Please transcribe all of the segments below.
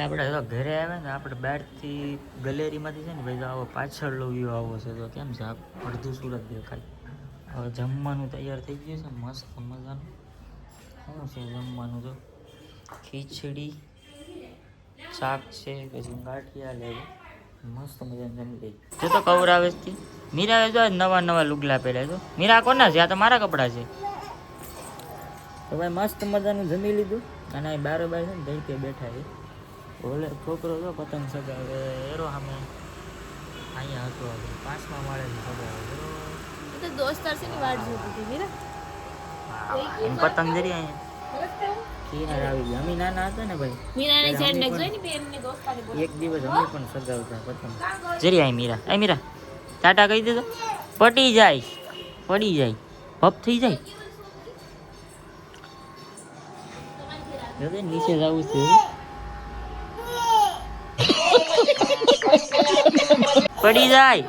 આપણે તો ઘરે આવે ને, આપણે બહારથી ગલેરીમાંથી છે ને ભાઈ આવો પાછળનો વ્યૂ આવો છે, તો કેમ છે? અડધું સુરત દેખાય. હવે જમવાનું તૈયાર થઈ ગયું છે, મસ્ત મજાનું. શું છે જમવાનું તો? ખીચડી, શાક છે, પછી ગાંઠિયા લેવું મસ્ત મજાનું જમી લઈ જો તો કવર આવે છે મીરા જો નવા નવા લુગલા પહેર્યા છો. મીરા કોના છે? આ તો મારા કપડાં છે. તો ભાઈ મસ્ત મજાનું જમી લીધું. અને અહીં બારે બાર છે ને, દહીં બેઠા છે. ઓલે છોકરો જો પતંગ સગાવે એરો સામે અહીંયા હતો પાંચમા માળે સગાવે તો દોસ્તાર છે ને વાટ જોતી હતી મીરા પતંગ જરી અહીંયા. કિનાર આવી ગઈ. અમે નાના હતા ને ભાઈ? મીરાને એટલે સાઈડ અમે ને બે એમને દોસ્તારે બોલાવી. એક દિવસ અમે પણ સગાવતા પતંગ. જરી આઈ મીરા. આઈ મીરા ટાટા કહી દેતો પટી જાય પડી જાય પપ થઈ જાય. નીચે જવું છે. પડી જાય.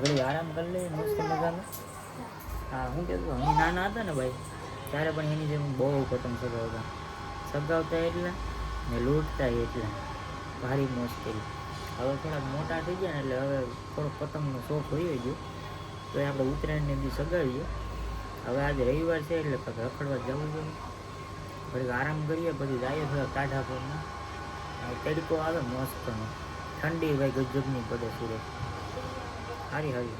ઘડી આરામ કરી લે, મસ્ત મજાનો. હા, હું કહેતો અમે નાના હતા ને ભાઈ, ત્યારે પણ એની જેમ બહુ પતંગ સગાવતા. સગાવતા એટલા ને લૂંટતા એટલે. ભારી મુશ્કેલ. હવે થોડાક મોટા થઈ ગયા એટલે હવે થોડો પતંગનો શોખ હોય ગયો. તો એ આપણે ઉત્તરાયણને બી સગાવીએ. હવે આજે રવિવાર છે એટલે કંઈક રખડવા જવું જોઈએ. પછી આરામ કરીએ, પછી જઈએ થોડા કાઢા પરના હવે તડકો આવે મસ્તનો. ઠંડી ભાઈ ગજબની પડે સુરત. હારી હારી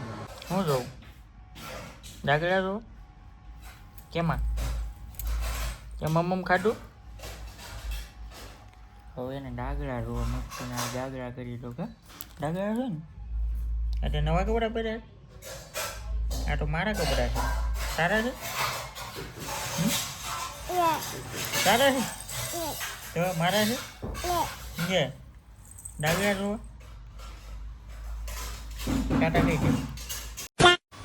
હું જોઉં? ડાગડા જો કેમાં? કે મમ ખાધું? હવે એને ડાગડા રો મસ્ત ના ડાગડા કરી દો કે. ડાગડા છે ને? એટલે નવા કપડાં પહેર્યા આ તો મારા કપડાં છે. સારા છે? સારા છે? તો મારા છે? જે ડાગડા રો ટાટા ગયું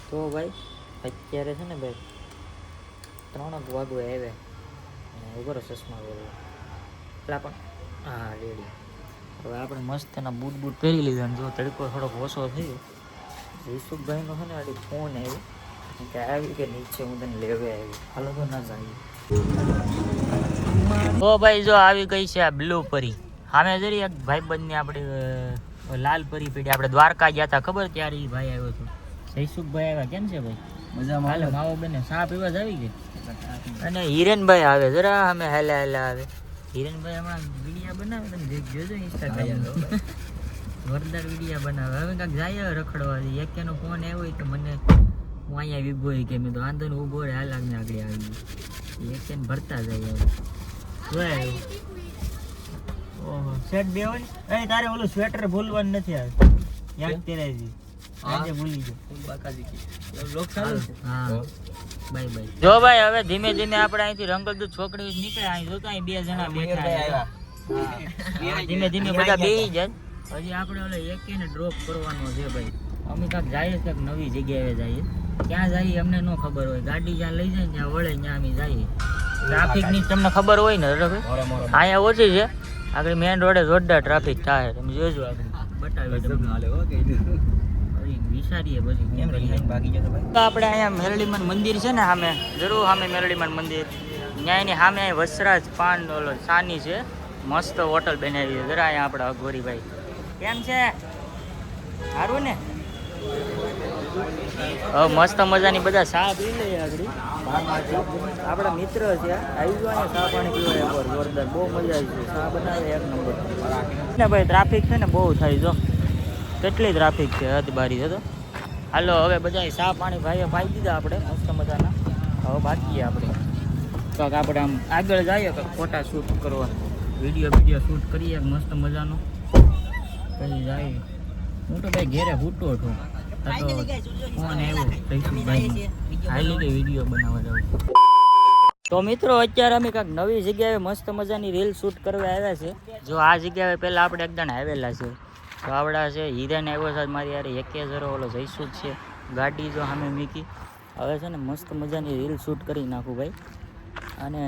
તો ભાઈ અત્યારે છે ને ભાઈ ત્રણ જ આવે આવ્યા. અને ઉભરો ચશ્મા પહેરવા. પેલા પણ હા રેડી હવે આપણે મસ્ત એના બૂટ બૂટ પહેરી લીધા અને જો તડકો થોડોક ઓછો થયો. યુસુફભાઈનો છે ને આડી ફોન આવ્યો. કે આવી કે નીચે હું તને લેવા આવ્યો હાલો તો ના જાય તો ભાઈ જો આવી ગઈ છે આ બ્લુ પરી. સામે જરી એક ભાઈ બંને આપણે લાલ પરી પીડી. આપણે દ્વારકા ગયા હતા ખબર ત્યારે એ ભાઈ આવ્યો હતો. જયસુખભાઈ આવ્યા. કેમ છે ભાઈ? મજામાં. હાલે માવો બેને. ચા પીવા જ આવી ગઈ અને હિરેનભાઈ આવે જરા અમે હેલા હેલા આવે. હિરેનભાઈ હમણાં વિડીયા બનાવે તમે જોજો ઇન્સ્ટાગ્રામ વરદાર વિડીયા બનાવે. હવે કાંઈક જાય રખડવા એક એનો ફોન આવ્યો હોય કે મને હું અહીંયા વિભો કે મેં તો આંધો ઊભો રહે હાલ આગળ આવી ગયો. એક ભરતા જાય હવે. એવું ઓહો શેઠ બે હોય એ તારે ઓલું સ્વેટર ભૂલવાનું નથી આવે યાદ તેરાજી આજે ભૂલી ગયો હા બાય બાય જો ભાઈ હવે ધીમે ધીમે આપણે અહીંથી રંગલદૂત છોકરી નીકળે. અહીં જોતા અહીં બે જણા બેઠા ધીમે ધીમે બધા બેહી જાય. હજી આપણે ઓલે એકેને ડ્રોપ કરવાનો છે ભાઈ. અમે કાંક જઈએ કાંક નવી જગ્યાએ જઈએ. ક્યાં જઈએ અમને ન ખબર હોય. ગાડી જ્યાં લઈ જાય ત્યાં વળે ત્યાં અમે જઈએ. ટ્રાફિકની તમને ખબર હોય ને અહીંયા ઓછી છે. આગળ મેઇન રોડે જોરદાર ટ્રાફિક થાય. તમે જોજો આગળ. બતાવી આપણે અહીંયા મેરડીમાન મંદિર છે ને સામે જરૂર સામે મેરડીમાન મંદિર. ત્યાં એની સામે વસરાજ પાન ઓલો સાની છે. મસ્ત હોટલ બનાવી છે. જરા અહીંયા આપણે અઘોરીભાઈ. કેમ છે? સારું ને? હવે મસ્ત મજાની બધા ચા પી લઈએ આગળ. આપણા મિત્ર છે, આવી ગયો ને ચા પાણી પીવા એકવાર જોરદાર. બહુ મજા આવી બનાવે એક નંબર. ભાઈ ટ્રાફિક છે ને બહુ થાય જો કેટલી ટ્રાફિક છે, હદ બારી છે તો હાલો, હવે બધા ચા પાણી ભાઈએ પાઈ દીધા આપણે, મસ્ત મજાના. હવે બાકી આપણે. કાંક આપણે આમ આગળ જઈએ, કાંક ફોટા શૂટ કરવા વીડિયો વીડિયો શૂટ કરીએ, મસ્ત મજાનો. પછી જાય હું તો ભાઈ ઘેરે હૂટો છું ફોન આવ્યો હાલી વીડિયો બનાવવા જાઉં તો મિત્રો અત્યારે અમે કાંઈક નવી જગ્યાએ મસ્ત મજાની રીલ શૂટ કરવા આવ્યા છે. જો આ જગ્યાએ પહેલાં આપણે એકદમ આવેલા છે. તો આવડા છે હિરેન આવ્યો છે મારી યાર એકે જરો ઓલો જયસુખ છે. ગાડી જો સામે મીકી. હવે છે ને મસ્ત મજાની રીલ શૂટ કરી નાખું ભાઈ. અને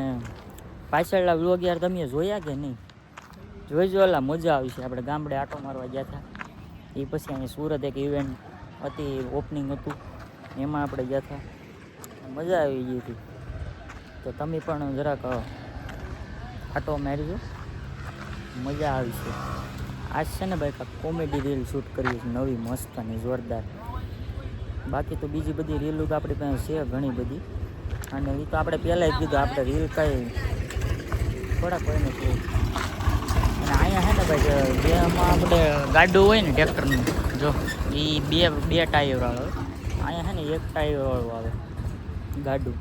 પાછળના વ્લોગ યાર તમે જોયા કે નહીં? જોઈજો ઓલા મજા આવી છે. આપણે ગામડે આટો મારવા ગયા હતા. એ પછી અહીં સુરત એક ઇવેન્ટ હતી ઓપનિંગ હતું. એમાં આપણે ગયા હતા મજા આવી ગઈ હતી. તો તમે પણ જરાક આટો મારજો. મજા આવી છે આજ છે ને ભાઈ કોમેડી રીલ શૂટ કરી છે નવી, મસ્ત અને જોરદાર. બાકી તો બીજી બધી રીલો તો આપણી પાસે છે ઘણી બધી. અને એ તો આપણે પહેલાં જ કીધું, આપણે રીલ કાંઈ થોડાક હોય ને તો અને અહીંયા હે ને ભાઈ બેમાં આપણે ગાડું હોય ને ટ્રેક્ટરનું, જો એ બે બે ટાયર આવે. અહીંયા છે ને એક ટાયર આવે, ગાડું.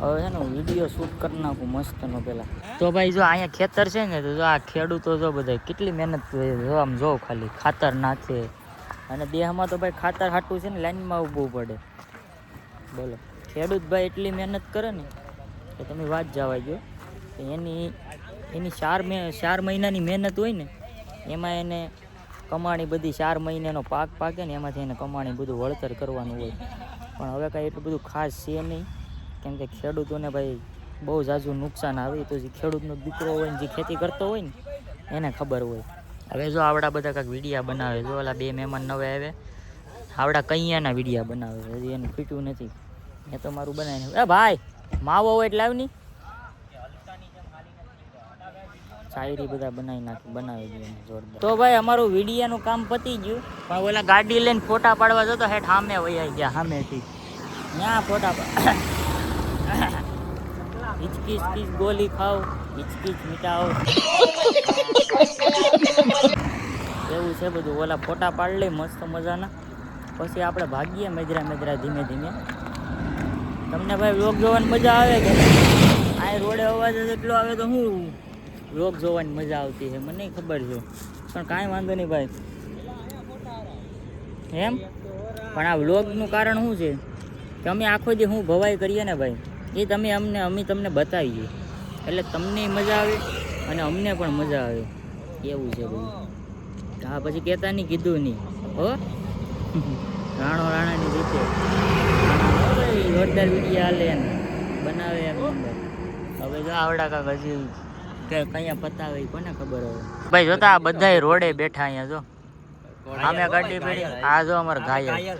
હવે છે ને વીડિયો શૂટ કરી નાખું મસ્તનો પહેલાં તો ભાઈ જો અહીંયા ખેતર છે ને, તો જો આ ખેડૂતો જો બધા કેટલી મહેનત જો આમ જો ખાલી ખાતર નાખે. અને દેહમાં તો ભાઈ ખાતર હાટું છે ને, લાઈનમાં ઊભવું પડે. બોલો. ખેડૂત ભાઈ એટલી મહેનત કરે ને, કે તમે વાત જવા ગયો એની એની ચાર મે, ચાર મહિનાની મહેનત હોય ને, એમાં એને કમાણી બધી ચાર મહિનાનો પાક પાકે ને એમાંથી એને કમાણી બધું વળતર કરવાનું હોય. પણ હવે કાંઈ એટલું બધું ખાસ છે નહીં. કેમ કે ખેડૂતોને ભાઈ બહુ ઝાઝું નુકસાન આવે, તો જે ખેડૂતનો દીકરો હોય ને જે ખેતી કરતો હોય ને, એને ખબર હોય. હવે જો આવડા બધા કાંઈક વિડીયા બનાવે, જો ઓલા બે મહેમાન નવે આવે, આવડા કૈયાના વિડીયા બનાવે, હજી એનું ફીટ્યું નથી. એ તો મારું બનાવીને એ ભાઈ, માવો હોય એટલે આવની શાયરી બધા બનાવી નાખી, બનાવી દઈએ જોરદાર. તો ભાઈ અમારું વિડીયાનું કામ પતી ગયું. પણ ઓલા ગાડી લઈને ફોટા પાડવા જતો હેઠ સામે વહી ગયા સામેથી ત્યાં ફોટા હિચકી હિચકી ગોલી ખાઓ હિચકી મીઠાઓ. એવું છે બધું. ઓલા ફોટા પાડી લઈ મસ્ત મજાના. પછી આપણે ભાગીએ મેજરા મેજરા ધીમે ધીમે. તમને ભાઈ વ્લોગ જોવાની મજા આવે કે? આ રોડે અવાજ એટલો આવે તો હું વ્લોગ જોવાની મજા આવતી છે. મને ખબર છે. પણ કાંઈ વાંધો નહીં ભાઈ. એમ? પણ આ વ્લોગનું કારણ શું છે? કે અમે આખો જે હું ભવાઈ કરીએ ને ભાઈ, એ તમે અમને, અમે તમને બતાવીએ. એટલે તમને મજા આવે અને અમને પણ મજા આવે. એવું છે બધું. હા પછી કહેતા નહીં, કીધું નહીં. હો? રાણો રાણાની રીતે. જોરદાર વીડિયો હાલે બનાવે એમ હવે જો આવડા કાક હજી કે કયા પતાવે કોને ખબર હવે ભાઈ જોતા આ બધાય રોડે બેઠા અહીંયા જો. અમે ગાડી પડી. આ જો અમાર ઘાયલ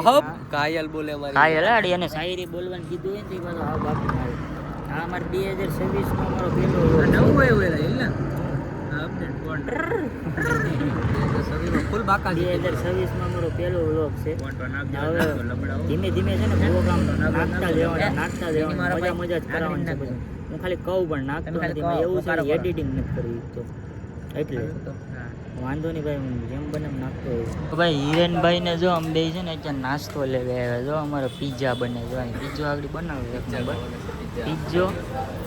અહબ કાયલ બોલે અમારી ઘાયલ આડી અને શાયરી બોલવાનું કીધું હોય ને તો આ બાપુ આ અમાર બે હજાર છવ્વીસ નો અમારો પેલો નવું આવ્યું એલા એલા. અપડેટ કોણ? ફૂલ બાકા બે હજાર છવ્વીસમાં અમારો પેલો વ્લોગ છે. ધીમે ધીમે છે ને પ્રોગ્રામ નાખતા જવાના નાખતા જવાના. મજા મજા જ કરાવવાની છે બધું. હું ખાલી કહું પણ નાખતો નથી. એવું છે એડિટિંગ નથી કરવી તો. એટલે. વાંધો નહીં ભાઈ હું જેમ બને એમ નાખતો હોય ભાઈ હિરેનભાઈ ને જો અમે બે છે ને અત્યારે નાસ્તો લેવા આવ્યા જો અમારો પીઝા બને જો અહીં પીઝો આગળ બનાવે એક નંબર પીઝો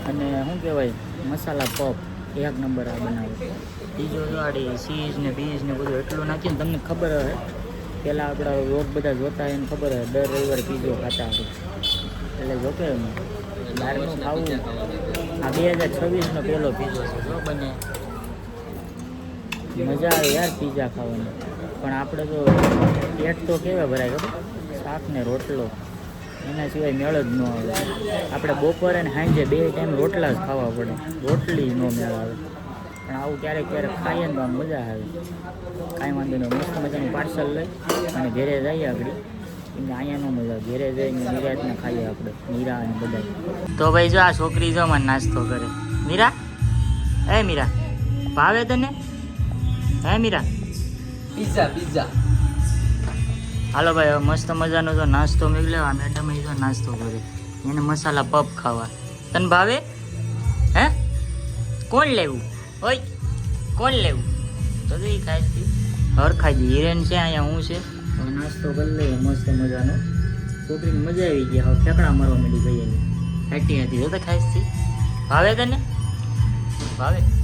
અને શું કહેવાય? મસાલા પપ એક નંબર આ બનાવે બીજો જો આડી ચીઝ ને બીજ ને બધું એટલું નાખીને તમને ખબર હે. પહેલાં આપણા રોગ બધા જોતા એને ખબર હે. દર રવિવારે પીઝો ખાતા આપણે એટલે જો કે બહારનું ખાવું. આ બે હજાર છવ્વીસનો પહેલો પીઝો છે જો બને. મજા આવે યાર પીઝા ખાવાની. પણ આપણે તો પેટ તો કેવા ભરાય ખબર? શાક ને રોટલો. એના સિવાય મેળ જ ન આવે. આપણે બપોરે ને સાંજે બે ટાઈમ રોટલા જ ખાવા પડે. રોટલી ન મેળ આવે. પણ આવું ક્યારેક ક્યારેક ખાઈએ ને તો આમ મજા આવે. કાંઈ વાંધો નહીં મસ્ત મજાનું પાર્સલ લઈ અને ઘરે જઈએ આગળ. અહીંયા ન મજા. ઘરે જઈને નિરાતને ખાઈએ આપણે. મીરા અને બધા. તો ભાઈ જો આ છોકરી જો મને નાસ્તો કરે. મીરા? એ મીરા ભાવે તને? હે મીરા? Pizza pizza. હાલો ભાઈ હવે મસ્ત મજાનો જો નાસ્તો મેળવ્યો આ મેડમ જો નાસ્તો કરે એને મસાલા પપ ખાવા. તને ભાવે? હે? કોણ લેવું? ઓય કોણ લેવું? તો તો ઈ ખાય છે. હર ખાઈ દે. હિરેન છે અહીંયા હું છે. નાસ્તો કરી લઈએ, મસ્ત મજાનો. છોકરીને મજા આવી ગઈ. હવે ફેંકડા મારવા માંડી ગઈ એની. હાટી હતી તો ખાઈશ ભાવે તને? ભાવે?